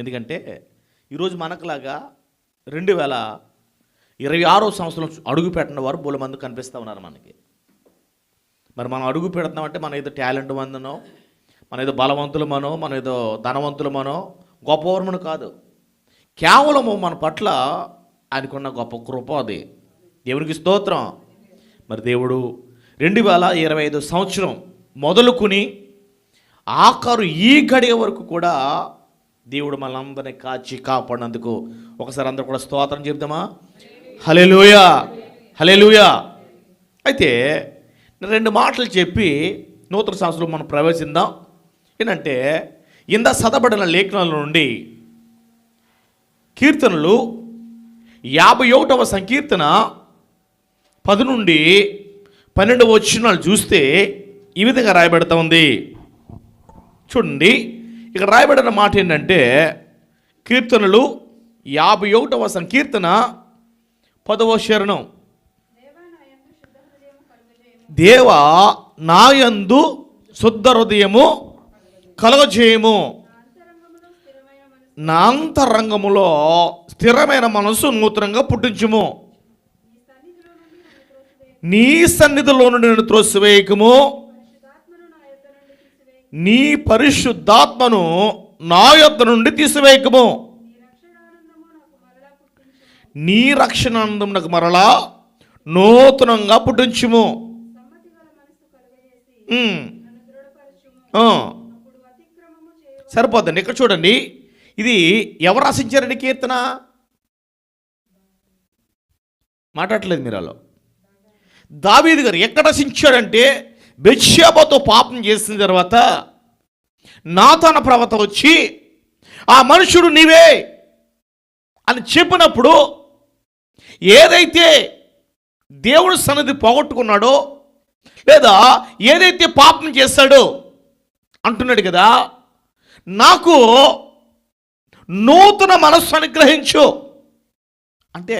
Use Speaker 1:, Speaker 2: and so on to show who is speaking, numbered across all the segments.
Speaker 1: ఎందుకంటే ఈరోజు మనకులాగా రెండు వేల ఇరవై ఆరో సంవత్సరం అడుగు పెట్టిన వారు బోల మంది కనిపిస్తూ ఉన్నారు మనకి. మరి మనం అడుగు పెడుతున్నామంటే మన ఏదో టాలెంట్ మందనో మన ఏదో బలవంతులమనో మన ఏదో ధనవంతులమనో గొప్పవర్మను కాదు. కేవలము మన పట్ల ఆయనకున్న గొప్ప కృప అది. దేవునికి స్తోత్రం. మరి దేవుడు రెండు వేల ఇరవై ఐదు సంవత్సరం మొదలుకుని ఆఖరు ఈ గడియ వరకు కూడా దేవుడు మనందరినీ కాచి కాపాడినందుకు ఒకసారి అందరూ కూడా స్తోత్రం చెప్దామా హలెలుయా హలెలుయా అయితే రెండు మాటలు చెప్పి నూతన సంవత్సరం మనం ప్రవేశిద్దాం. ఏంటంటే ఇంద సదబడిన లేఖనాల నుండి కీర్తనలు యాభై ఒకటవ సంకీర్తన పది నుండి పన్నెండు వచ్చినాలు చూస్తే ఈ విధంగా రాయబడతా ఉంది. చూడండి. ఇక్కడ రాయబడిన మాట ఏంటంటే కీర్తనలు యాభై ఒకటవ సంకీర్తన పదవ శరణం. దేవ నాయందు శుద్ధ హృదయము కలగజేయము. నా అంతరంగములో స్థిరమైన మనసు నూతనంగా పుట్టించుము. నీ సన్నిధిలోను నేను త్రోసివేయకము నీ పరిశుద్ధాత్మను నా యొద్ద నుండి తీసివేయకము. నీ రక్షణానందం నాకు మరలా నూతనంగా పుట్టించుము. సరిపోద్దండి. ఇక్కడ చూడండి. ఇది ఎవరు రచించారండి కీర్తన? మాట్లాడలేదు మీరు అలా దావీది గారు ఎక్కడ రచించాడంటే బెత్షేబతో పాపం చేసిన తర్వాత నాతన ప్రవత వచ్చి ఆ మనుషుడు నీవే అని చెప్పినప్పుడు ఏదైతే దేవుడు సన్నిధి పోగొట్టుకున్నాడో లేదా ఏదైతే పాపం చేస్తాడో అంటున్నాడు కదా నాకు నూతన మనస్సు అనుగ్రహించు. అంటే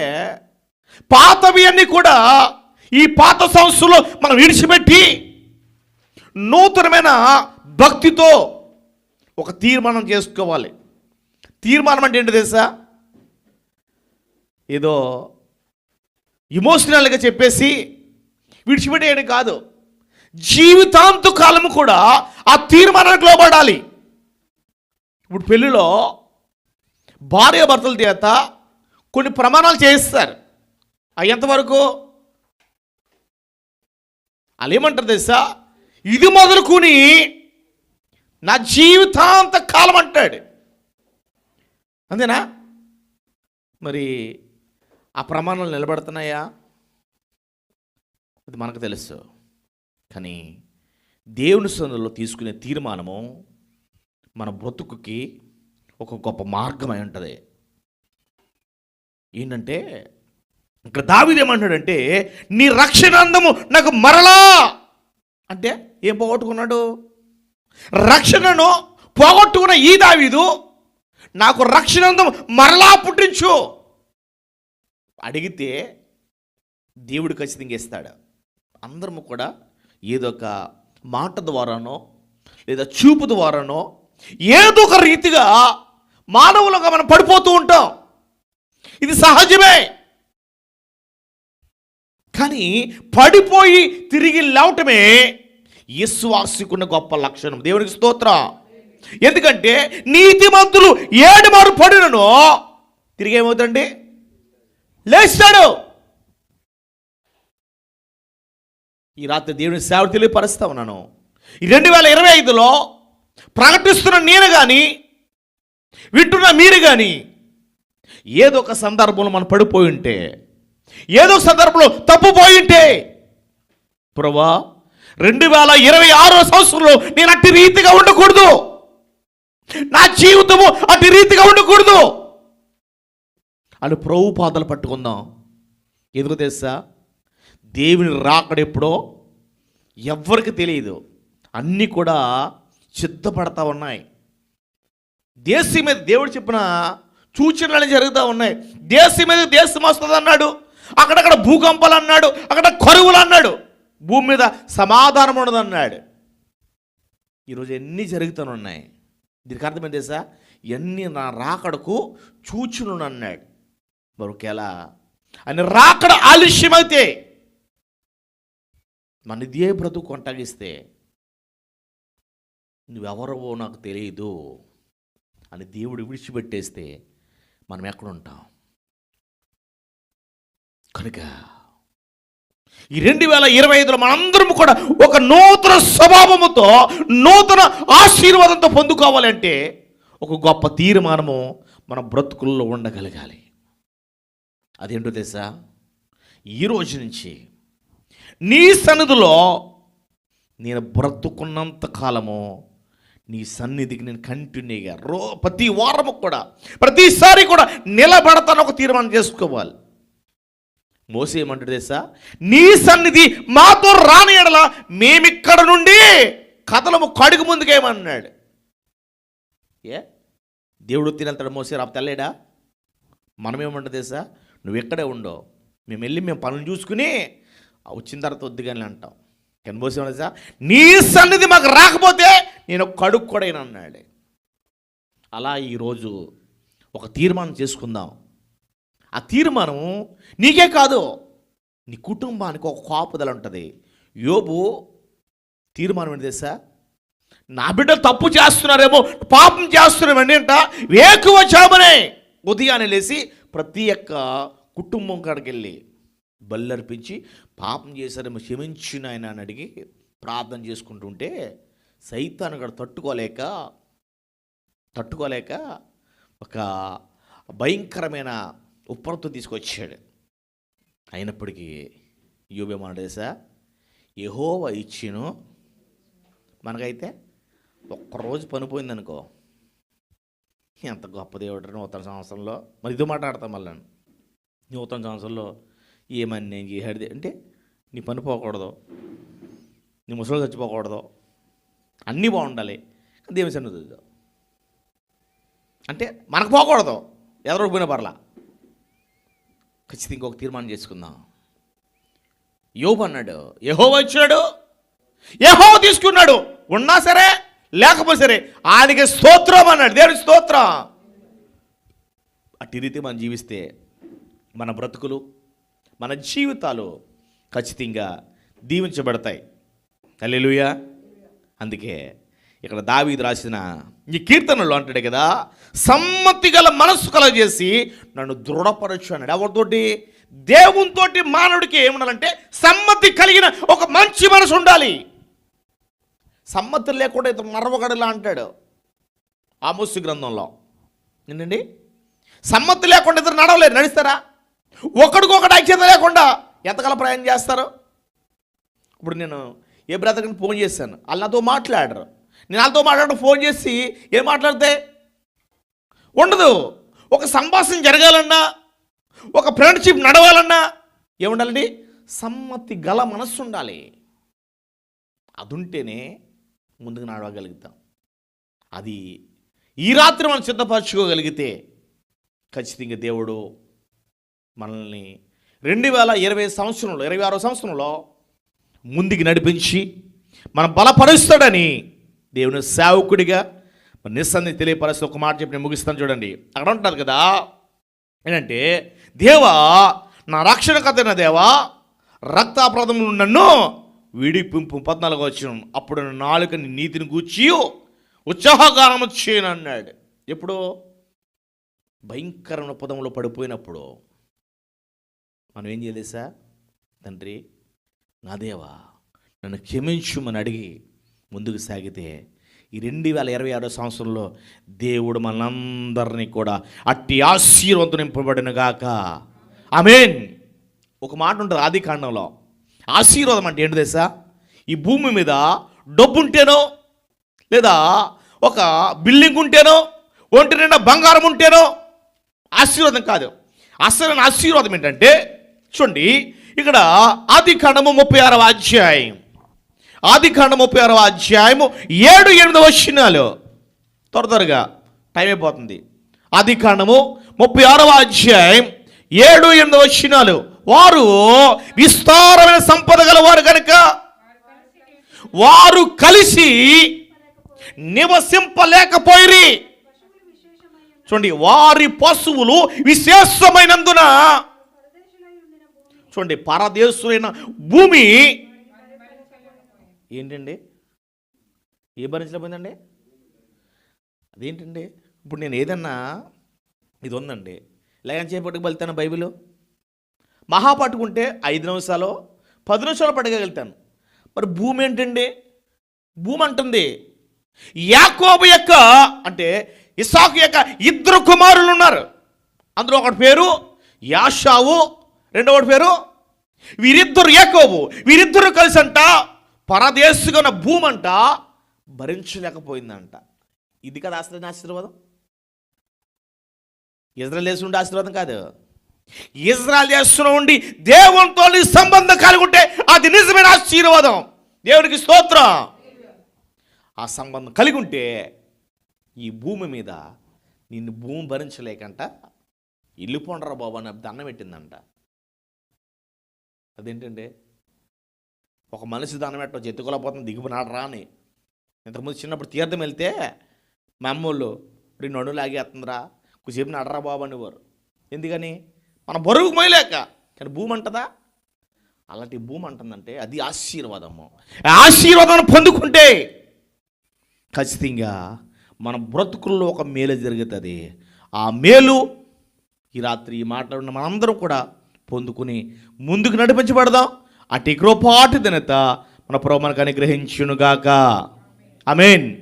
Speaker 1: పాతవి అన్నీ కూడా ఈ పాత సంస్థలో మనం విడిచిపెట్టి నూతనమైన భక్తితో ఒక తీర్మానం చేసుకోవాలి. తీర్మానం అంటే ఏంటి తెలుసా? ఏదో ఇమోషనల్గా చెప్పేసి విడిచిపెట్టేయడం కాదు. జీవితాంత కాలము కూడా ఆ తీర్మానానికి లోబడాలి. ఇప్పుడు పెళ్ళిలో భార్య భర్తల చేత కొన్ని ప్రమాణాలు చేయిస్తారు. అవి ఎంతవరకు వాళ్ళు ఏమంటారు తెలుసా? ఇది మొదలుకుని నా జీవితాంత కాలం అంటాడు. అంతేనా? మరి ఆ ప్రమాణాలు నిలబడుతున్నాయా? అది మనకు తెలుసు. కానీ దేవుని సన్నిధిలో తీసుకునే తీర్మానము మన బ్రతుకుకి ఒక గొప్ప మార్గమై ఉంటుంది. ఏంటంటే ఇక్కడ దావిదేమంటాడంటే నీ రక్షణ అందము నాకు మరలా అంటే ఏం పోగొట్టుకున్నాడు? రక్షణను పోగొట్టుకున్న ఈ దావీదు నాకు రక్షణ మరలా పుట్టించు. అడిగితే దేవుడు ఖచ్చితంగా ఇస్తాడు అందరము కూడా ఏదో ఒక మాట ద్వారానో లేదా చూపు ద్వారానో ఏదో ఒక రీతిగా మానవులుగా మనం పడిపోతూ ఉంటాం. ఇది సహజమే. కానీ పడిపోయి తిరిగి లేవటమే విశ్వాసికున్న గొప్ప లక్షణం. దేవునికి స్తోత్ర. ఎందుకంటే నీతిమంతులు ఏడు మారు పడినను తిరిగి ఏమవుతుందండి లేస్తాడు. ఈ రాత్రి దేవుని సేవ తెలియపరుస్తా ఉన్నాను. ఈ రెండు వేల ఇరవై ఐదులో ప్రకటిస్తున్న నేను కానీ వింటున్న మీరు కానీ ఏదో ఒక సందర్భంలో మనం పడిపోయి ఉంటే ఏదో సందర్భంలో తప్పుపోయి ఉంటే ప్రభా రెండు వేల ఇరవై ఆరో సంవత్సరంలో నేను అట్టి రీతిగా ఉండకూడదు. నా జీవితము అట్టి రీతిగా ఉండకూడదు. అని ప్రభు పాదలు పట్టుకుందాం. ఎందుకు తెలుసా? దేవుని రాకడెప్పుడో ఎవరికి తెలియదు. అన్నీ కూడా సిద్ధపడతా ఉన్నాయి. దేశం మీద దేవుడు చెప్పిన సూచనలు జరుగుతూ ఉన్నాయి. దేశం మీద దేశం వస్తుంది అన్నాడు అక్కడక్కడ భూకంపాలు అన్నాడు అక్కడ కరువులు అన్నాడు భూమి మీద సమాధానం ఉండదన్నాడు. ఈరోజు ఎన్ని జరుగుతూనున్నాయి దీనికి అర్థమైంది తెలుసా? ఎన్ని నా రాకడకు చూచును అన్నాడు మరి ఒకేలా అని రాకడ ఆలస్యమైతే మన ఇదే బ్రతుకు కొనసాగిస్తే నువ్వెవరవో నాకు తెలియదు. అని దేవుడు విడిచిపెట్టేస్తే మనం ఎక్కడుంటాం? కనుక ఈ రెండు వేల ఇరవై ఐదులో మనందరం కూడా ఒక నూతన స్వభావముతో నూతన ఆశీర్వాదంతో పొందుకోవాలంటే ఒక గొప్ప తీర్మానము మన బ్రతుకుల్లో ఉండగలగాలి. అదేంటో తెలుసా? ఈ రోజు నుంచి నీ సన్నిధిలో నేను బ్రతుకున్నంత కాలము నీ సన్నిధికి నేను కంటిన్యూగా రో ప్రతి వారము కూడా ప్రతిసారి కూడా నిలబడతాను ఒక తీర్మానం చేసుకోవాలి. మోసే ఏమంటాడు తెలుసా? నీ సన్నిధి మాతో రాని ఎడల మేమిక్కడ నుండి కథలము కడుగు ముందుకేమన్నాడు ఏ? దేవుడు తినంతాడు మోసే రా తెల్లేడా? మనమేమంటుంది తెలుసా? నువ్వు ఎక్కడే ఉండవు. మేము వెళ్ళి మేము పనులు చూసుకుని వచ్చిన తర్వాత వద్దు కానీ అంటాం. కానీ మోసే తెలుసా? నీ సన్నిధి మాకు రాకపోతే నేను కడుక్కోడైనా కూడా అన్నాడు. అలా ఈరోజు ఒక తీర్మానం చేసుకుందాం. ఆ తీర్మానం నీకే కాదు. నీ కుటుంబానికి ఒక కాపుదల ఉంటుంది యోబు తీర్మానం ఏంటి తెలుసా? నా బిడ్డలు తప్పు చేస్తున్నారేమో పాపం చేస్తున్నామని అంట వేకువ చేమనే ఉదయాన్నే లేచి ప్రతి ఒక్క కుటుంబం కాడికి వెళ్ళి బల్లర్పించి పాపం చేశారేమో క్షమించిన ఆయన అని అడిగి ప్రార్థన చేసుకుంటుంటే సైతాన్ అక్కడ తట్టుకోలేక తట్టుకోలేక ఒక భయంకరమైన ఉప్పరంతో తీసుకొచ్చాడు. అయినప్పటికీ యోబేమన్నాడు తెలుసా? యహోవ ఇచ్చిను మనకైతే ఒక్కరోజు పని పోయిందనుకో. ఎంత గొప్ప దేవుడు నూతన సంవత్సరంలో. మరి ఇది మాట్లాడతాం మళ్ళీ నూతన సంవత్సరంలో ఏమని నేను చేసాడు అంటే నీ పని పోకూడదు. నీ ముసలు చచ్చిపోకూడదు. అన్నీ బాగుండాలి. దేవుని సన్నిధి అంటే మనకు పోకూడదు. ఎవరో పోయిన పర్లా. ఖచ్చితంగా ఇంకొక తీర్మానం చేసుకుందాం. యోబు అన్నాడు యహో వచ్చాడు యహో తీసుకున్నాడు ఉన్నా సరే లేకపోతే సరే ఆయనకి స్తోత్రం అన్నాడు దేవుడి స్తోత్రం. అట్టి రీతి మనం జీవిస్తే మన బ్రతుకులు మన జీవితాలు ఖచ్చితంగా దీవించబడతాయి. హల్లెలూయా. అందుకే ఇక్కడ దావీదు రాసిన ఈ కీర్తనలో అంటాడు కదా సమ్మతి గల మనస్సు కలగజేసి నన్ను దృఢపరచు అన్నాడు. ఎవరితోటి? దేవునితోటి మానవుడికి ఏముండాలంటే సమ్మతి కలిగిన ఒక మంచి మనసు ఉండాలి. సమ్మతి లేకుండా ఇతను నరవగడలా అంటాడు ఆమోసు గ్రంథంలో. ఏంటండి? సమ్మతి లేకుండా ఇద్దరు నడవలేరు నడుస్తారా? ఒకడికొకటి ఐక్యత లేకుండా ఎంతకాల ప్రయాణం చేస్తారు? ఇప్పుడు నేను ఏ బ్రతకని ఫోన్ చేశాను. వాళ్ళు నాతో మాట్లాడరు. నేను వాళ్ళతో మాట్లాడడం ఫోన్ చేసి ఏం మాట్లాడితే? ఉండదు. ఒక సంభాషణ జరగాలన్నా ఒక ఫ్రెండ్షిప్ నడవాలన్నా ఏముండాలండి? సమ్మతి గల మనస్సు ఉండాలి. అది ఉంటేనే ముందుకు నడవగలుగుతాం. అది ఈ రాత్రి మనం సిద్ధపరచుకోగలిగితే ఖచ్చితంగా దేవుడు మనల్ని రెండు వేల ఇరవై సంవత్సరంలో ఇరవై ఆరో సంవత్సరంలో ముందుకు నడిపించి మనం బలపరుస్తాడని దేవుని సేవకుడిగా మరి నిస్సంది తెలియపరుస్తూ ఒక మాట చెప్పి నేను ముగిస్తాను చూడండి. అక్కడ ఉంటారు కదా ఏంటంటే దేవా నా రక్షణ కథైన దేవా రక్తాప్రదములు నన్ను విడిపింపు. పద్నాలుగు వచ్చిన అప్పుడు నాలుకని నీతిని గూర్చి ఉత్సాహగానము చేయను అన్నాడు. ఎప్పుడు? భయంకరమైన పదంలో పడిపోయినప్పుడు. మనం ఏం చేయలేసా తండ్రి నా దేవా నన్ను క్షమించుమని అడిగి ముందుకు సాగితే ఈ రెండు వేల ఇరవై ఆరో సంవత్సరంలో దేవుడు మనందరినీ కూడా అట్టి ఆశీర్వంతం నింపబడిన గాక. ఆమేన్. ఒక మాట ఉంటుంది ఆది కాండంలో. ఆశీర్వాదం అంటే ఏంటి తెలుసా? ఈ భూమి మీద డబ్బు ఉంటేనో లేదా ఒక బిల్డింగ్ ఉంటేనో ఒంటి నిండా బంగారం ఉంటేనో ఆశీర్వాదం కాదు. అసలు ఆశీర్వాదం ఏంటంటే చూడండి ఇక్కడ ఆది కాండము ముప్పై ఆరవ అధ్యాయం. ఆది కాండ ముప్పై ఆరవ అధ్యాయము ఏడు ఎనిమిది వచ్చినాలు త్వర త్వరగా టైం అయిపోతుంది. ఆది కాండము ముప్పై ఆరవ అధ్యాయం ఏడు ఎనిమిది వచ్చినాలు వారు విస్తారమైన సంపద గల వారు కనుక వారు కలిసి నివసింపలేకపోయిరి. చూడండి వారి పశువులు విశేషమైనందున చూడండి పరదేశులైన భూమి ఏంటండి? ఏ భరించలేకపోయిందండి? అదేంటండి? ఇప్పుడు నేను ఏదన్నా ఇది ఉందండి లేకపోతే చేపట్టుకు వెళ్తాను బైబిల్? మహా పట్టుకుంటే ఐదు నిమిషాలు పది నిమిషాలు పట్టుకెళ్తాను మరి భూమి ఏంటండి? భూమి అంటుంది యాకోబు యొక్క అంటే ఇసాకు యొక్క ఇద్దరు కుమారులు ఉన్నారు. అందులో ఒకటి పేరు యాషావు రెండవ పేరు వీరిద్దరు యాకోబు. వీరిద్దరు కలిసి అంట పరదేశుగన భూమి అంట భరించలేకపోయిందంట. ఇది కదా ఆశ్రయ ఆశీర్వాదం? ఇజ్రాయల్ దేశం ఉండే ఆశీర్వాదం కాదు. ఇజ్రాయల్ దేశంలో ఉండి దేవునితో సంబంధం కలిగి ఉంటే అది నిజమైన ఆశీర్వాదం. దేవునికి స్తోత్రం. ఆ సంబంధం కలిగి ఉంటే ఈ భూమి మీద నిన్ను భూమి భరించలేకంట. ఇల్లు పొండరా బాబు అని దండం పెట్టిందంట. అదేంటంటే ఒక మనిషి దండం పెట్టవచ్చు ఎత్తుకోలేకపోతుంది దిగుబడినాడరా అని ఇంతకుముందు చిన్నప్పుడు తీర్థం వెళ్తే మా అమ్మోళ్ళు రెండు నడు లాగేస్తుందిరా కొద్దిసేపు నడరా బాబు అనేవారు. ఎందుకని? మన బరువుకు మొయలేక కానీ భూమి అంటదా? అలాంటి భూమి అంటుందంటే అది ఆశీర్వాదము. ఆ ఆశీర్వాదాన్ని పొందుకుంటే ఖచ్చితంగా మన బ్రతుకుల్లో ఒక మేలు జరుగుతుంది. ఆ మేలు ఈ రాత్రి ఈ మాట్లాడిన మనందరం కూడా పొందుకుని ముందుకు నడిపించబడదాం. అటు కృపాటు దినత మన ప్రభు మనకు అనుగ్రహించునుగాక. మీన్